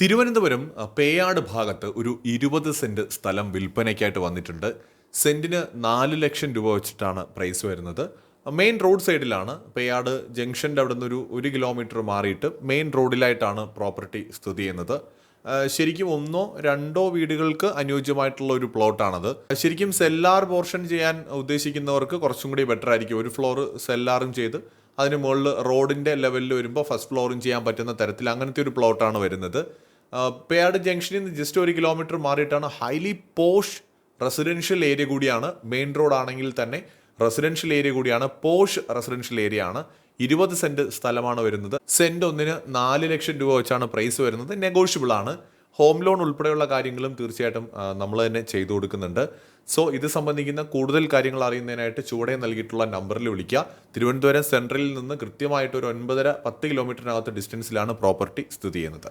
തിരുവനന്തപുരം പേയാട് ഭാഗത്ത് ഒരു ഇരുപത് സെന്റ് സ്ഥലം വിൽപ്പനയ്ക്കായിട്ട് വന്നിട്ടുണ്ട്. സെന്റിന് നാല് ലക്ഷം രൂപ വെച്ചിട്ടാണ് പ്രൈസ് വരുന്നത്. മെയിൻ റോഡ് സൈഡിലാണ് പേയാട് ജംഗ്ഷന്റെ അവിടെ നിന്ന് ഒരു കിലോമീറ്റർ മാറിയിട്ട് മെയിൻ റോഡിലായിട്ടാണ് പ്രോപ്പർട്ടി സ്ഥിതി ചെയ്യുന്നത്. ശരിക്കും ഒന്നോ രണ്ടോ വീടുകൾക്ക് അനുയോജ്യമായിട്ടുള്ള ഒരു പ്ലോട്ടാണത്. ശരിക്കും സെല്ലാർ പോർഷൻ ചെയ്യാൻ ഉദ്ദേശിക്കുന്നവർക്ക് കുറച്ചും കൂടി ബെറ്റർ ആയിരിക്കും. ഒരു ഫ്ലോർ സെല്ലാറും ചെയ്ത് അതിന് മുകളിൽ റോഡിന്റെ ലെവലിൽ വരുമ്പോൾ ഫസ്റ്റ് ഫ്ലോറും ചെയ്യാൻ പറ്റുന്ന തരത്തിൽ അങ്ങനത്തെ ഒരു പ്ലോട്ടാണ് വരുന്നത്. പേയാട് ജംഗ്ഷനിൽ നിന്ന് ജസ്റ്റ് ഒരു കിലോമീറ്റർ മാറിയിട്ടാണ് ഹൈലി പോഷ് റെസിഡൻഷ്യൽ ഏരിയ കൂടിയാണ്. മെയിൻ റോഡ് ആണെങ്കിൽ തന്നെ റെസിഡൻഷ്യൽ ഏരിയ കൂടിയാണ്. പോഷ് റെസിഡൻഷ്യൽ ഏരിയ ആണ്. ഇരുപത് സെന്റ് സ്ഥലമാണ് വരുന്നത്. സെന്റ് ഒന്നിന് നാല് ലക്ഷം രൂപ വെച്ചാണ് പ്രൈസ് വരുന്നത്. നെഗോഷ്യബിൾ ആണ്. ഹോം ലോൺ ഉൾപ്പെടെയുള്ള കാര്യങ്ങളും തീർച്ചയായിട്ടും നമ്മൾ തന്നെ ചെയ്തു കൊടുക്കുന്നുണ്ട്. സോ ഇത് സംബന്ധിക്കുന്ന കൂടുതൽ കാര്യങ്ങൾ അറിയുന്നതിനായിട്ട് ചുവടെ നൽകിയിട്ടുള്ള നമ്പറിൽ വിളിക്കുക. തിരുവനന്തപുരം സെൻട്രലിൽ നിന്ന് കൃത്യമായിട്ട് ഒരു ഒൻപതര പത്ത് കിലോമീറ്ററിനകത്ത് ഡിസ്റ്റൻസിലാണ് പ്രോപ്പർട്ടി സ്ഥിതി ചെയ്യുന്നത്.